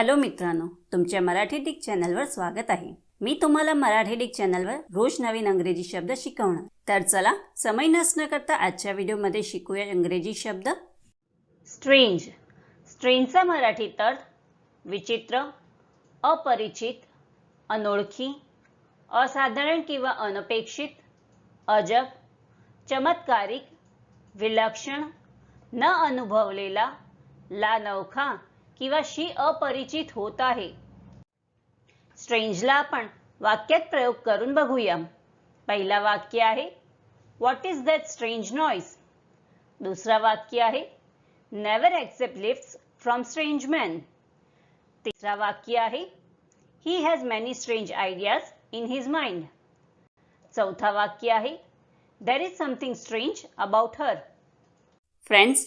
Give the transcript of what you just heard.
Hello मित्रांनो तुमच्या Marathi Dick चॅनलवर स्वागत आहे. मी तुम्हाला मराठी डिक चॅनलवर रोज नवीन अंग्रेजी शब्द शिकवणार. तर चला समय नसणं करता आजच्या व्हिडिओमध्ये शिकूया इंग्रजी शब्द. स्ट्रेंज स्ट्रेंजचा मराठीत अर्थ विचित्र अपरिचित अनोळखी असाधारण किंवा अनपेक्षित अजब चमत्कारिक विलक्षण न अनुभवलेला लानवखा किंवा शी अपरिचित होत आहे. स्ट्रेंजला आपण वाक्यात प्रयोग करून बघूया पहिला वाक्य आहे what is that strange noise दुसरा वाक्य आहे never accept lift from strange man तिसरा वाक्य आहे he has many strange ideas in his mind चौथा वाक्य आहे there is something strange about her friends